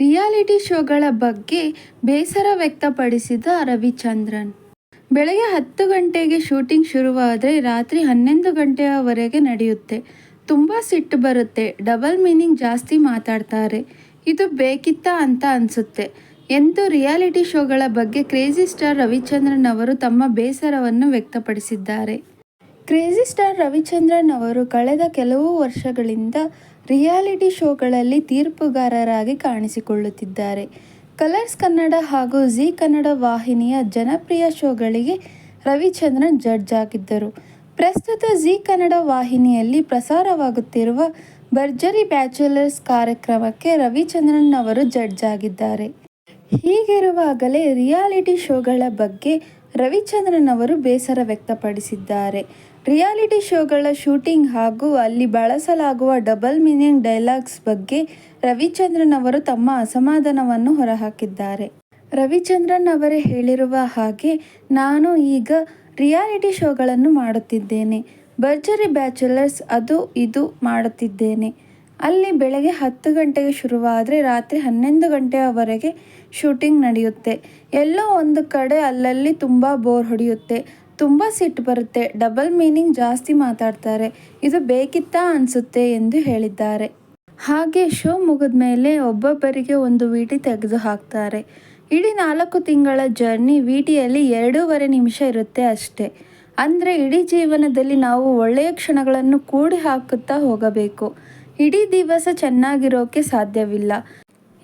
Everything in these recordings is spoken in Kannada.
ರಿಯಾಲಿಟಿ ಶೋಗಳ ಬಗ್ಗೆ ಬೇಸರ ವ್ಯಕ್ತಪಡಿಸಿದ ರವಿಚಂದ್ರನ್. ಬೆಳಗ್ಗೆ ಹತ್ತು ಗಂಟೆಗೆ ಶೂಟಿಂಗ್ ಶುರುವಾದರೆ ರಾತ್ರಿ ಹನ್ನೊಂದು ಗಂಟೆಯವರೆಗೆ ನಡೆಯುತ್ತೆ. ತುಂಬ ಸಿಟ್ಟು ಬರುತ್ತೆ, ಡಬಲ್ ಮೀನಿಂಗ್ ಜಾಸ್ತಿ ಮಾತಾಡ್ತಾರೆ. ಇದು ಬೇಕಿತ್ತಾ ಅಂತ ಅನಿಸುತ್ತೆ. ಎಂದು ರಿಯಾಲಿಟಿ ಶೋಗಳ ಬಗ್ಗೆ ಕ್ರೇಜಿ ಸ್ಟಾರ್ ರವಿಚಂದ್ರನ್ ಅವರು ತಮ್ಮ ಬೇಸರವನ್ನು ವ್ಯಕ್ತಪಡಿಸಿದ್ದಾರೆ. ಕ್ರೇಜಿ ಸ್ಟಾರ್ ರವಿಚಂದ್ರನ್ ಅವರು ಕಳೆದ ಕೆಲವು ವರ್ಷಗಳಿಂದ ರಿಯಾಲಿಟಿ ಶೋಗಳಲ್ಲಿ ತೀರ್ಪುಗಾರರಾಗಿ ಕಾಣಿಸಿಕೊಳ್ಳುತ್ತಿದ್ದಾರೆ. ಕಲರ್ಸ್ ಕನ್ನಡ ಹಾಗೂ ಜಿ ಕನ್ನಡ ವಾಹಿನಿಯ ಜನಪ್ರಿಯ ಶೋಗಳಿಗೆ ರವಿಚಂದ್ರನ್ ಜಡ್ಜ್ ಆಗಿದ್ದರು. ಪ್ರಸ್ತುತ ಜಿ ಕನ್ನಡ ವಾಹಿನಿಯಲ್ಲಿ ಪ್ರಸಾರವಾಗುತ್ತಿರುವ ಭರ್ಜರಿ ಬ್ಯಾಚುಲರ್ಸ್ ಕಾರ್ಯಕ್ರಮಕ್ಕೆ ರವಿಚಂದ್ರನ್ ಅವರು ಜಡ್ಜ್ ಆಗಿದ್ದಾರೆ. ಹೀಗಿರುವಾಗಲೇ ರಿಯಾಲಿಟಿ ಶೋಗಳ ಬಗ್ಗೆ ರವಿಚಂದ್ರನ್ ಅವರು ಬೇಸರ ವ್ಯಕ್ತಪಡಿಸಿದ್ದಾರೆ. ರಿಯಾಲಿಟಿ ಶೋಗಳ ಶೂಟಿಂಗ್ ಹಾಗೂ ಅಲ್ಲಿ ಬಳಸಲಾಗುವ ಡಬಲ್ ಮೀನಿಂಗ್ ಡೈಲಾಗ್ಸ್ ಬಗ್ಗೆ ರವಿಚಂದ್ರನ್ ಅವರು ತಮ್ಮ ಅಸಮಾಧಾನವನ್ನು ಹೊರಹಾಕಿದ್ದಾರೆ. ರವಿಚಂದ್ರನ್ ಅವರೇ ಹೇಳಿರುವ ಹಾಗೆ ನಾನು ಈಗ ರಿಯಾಲಿಟಿ ಶೋಗಳನ್ನು ಮಾಡುತ್ತಿದ್ದೇನೆ. ಭರ್ಜರಿ ಬ್ಯಾಚುಲರ್ಸ್ ಅದು ಇದು ಮಾಡುತ್ತಿದ್ದೇನೆ. ಅಲ್ಲಿ ಬೆಳಗ್ಗೆ ಹತ್ತು ಗಂಟೆಗೆ ಶುರುವಾದರೆ ರಾತ್ರಿ ಹನ್ನೊಂದು ಗಂಟೆಯವರೆಗೆ ಶೂಟಿಂಗ್ ನಡೆಯುತ್ತೆ. ಎಲ್ಲೋ ಒಂದು ಕಡೆ ಅಲ್ಲಲ್ಲಿ ತುಂಬ ಬೋರ್ ಹೊಡೆಯುತ್ತೆ. ತುಂಬ ಸಿಟ್ಟು ಬರುತ್ತೆ. ಡಬಲ್ ಮೀನಿಂಗ್ ಜಾಸ್ತಿ ಮಾತಾಡ್ತಾರೆ. ಇದು ಬೇಕಿತ್ತಾ ಅನಿಸುತ್ತೆ ಎಂದು ಹೇಳಿದ್ದಾರೆ. ಹಾಗೆ ಶೋ ಮುಗಿದ ಮೇಲೆ ಒಬ್ಬೊಬ್ಬರಿಗೆ ಒಂದು ವಿಟಿ ತೆಗೆದು ಹಾಕ್ತಾರೆ. ಇಡೀ ನಾಲ್ಕು ತಿಂಗಳ ಜರ್ನಿ ವಿಟಿಯಲ್ಲಿ ಎರಡೂವರೆ ನಿಮಿಷ ಇರುತ್ತೆ ಅಷ್ಟೇ. ಅಂದರೆ ಇಡೀ ಜೀವನದಲ್ಲಿ ನಾವು ಒಳ್ಳೆಯ ಕ್ಷಣಗಳನ್ನು ಕೂಡಿ ಹಾಕುತ್ತಾ ಹೋಗಬೇಕು. ಇಡೀ ದಿವಸ ಚೆನ್ನಾಗಿರೋಕೆ ಸಾಧ್ಯವಿಲ್ಲ.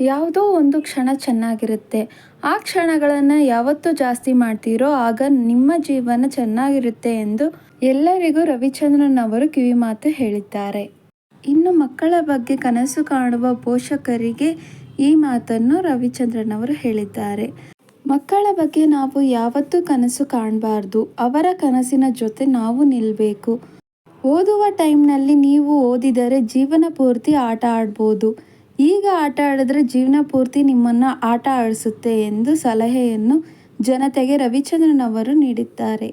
ಯಾವುದೋ ಒಂದು ಕ್ಷಣ ಚೆನ್ನಾಗಿರುತ್ತೆ. ಆ ಕ್ಷಣಗಳನ್ನು ಯಾವತ್ತು ಜಾಸ್ತಿ ಮಾಡ್ತೀರೋ ಆಗ ನಿಮ್ಮ ಜೀವನ ಚೆನ್ನಾಗಿರುತ್ತೆ ಎಂದು ಎಲ್ಲರಿಗೂ ರವಿಚಂದ್ರನ್ ಅವರು ಕಿವಿಮಾತು ಹೇಳಿದ್ದಾರೆ. ಇನ್ನು ಮಕ್ಕಳ ಬಗ್ಗೆ ಕನಸು ಕಾಣುವ ಪೋಷಕರಿಗೆ ಈ ಮಾತನ್ನು ರವಿಚಂದ್ರನ್ ಅವರು ಹೇಳಿದ್ದಾರೆ. ಮಕ್ಕಳ ಬಗ್ಗೆ ನಾವು ಯಾವತ್ತೂ ಕನಸು ಕಾಣಬಾರ್ದು. ಅವರ ಕನಸಿನ ಜೊತೆ ನಾವು ನಿಲ್ಲಬೇಕು ಓದುವ ಟೈಮ್ನಲ್ಲಿ ನೀವು ಓದಿದರೆ ಜೀವನ ಪೂರ್ತಿ ಆಟ ಆಡ್ಬೋದು. ಈಗ ಆಟ ಆಡಿದ್ರೆ ಜೀವನ ಪೂರ್ತಿ ನಿಮ್ಮನ್ನು ಆಟ ಆಡಿಸುತ್ತೆ ಎಂದು ಸಲಹೆಯನ್ನು ಜನತೆಗೆ ರವಿಚಂದ್ರನ್ ಅವರು ನೀಡಿದ್ದಾರೆ.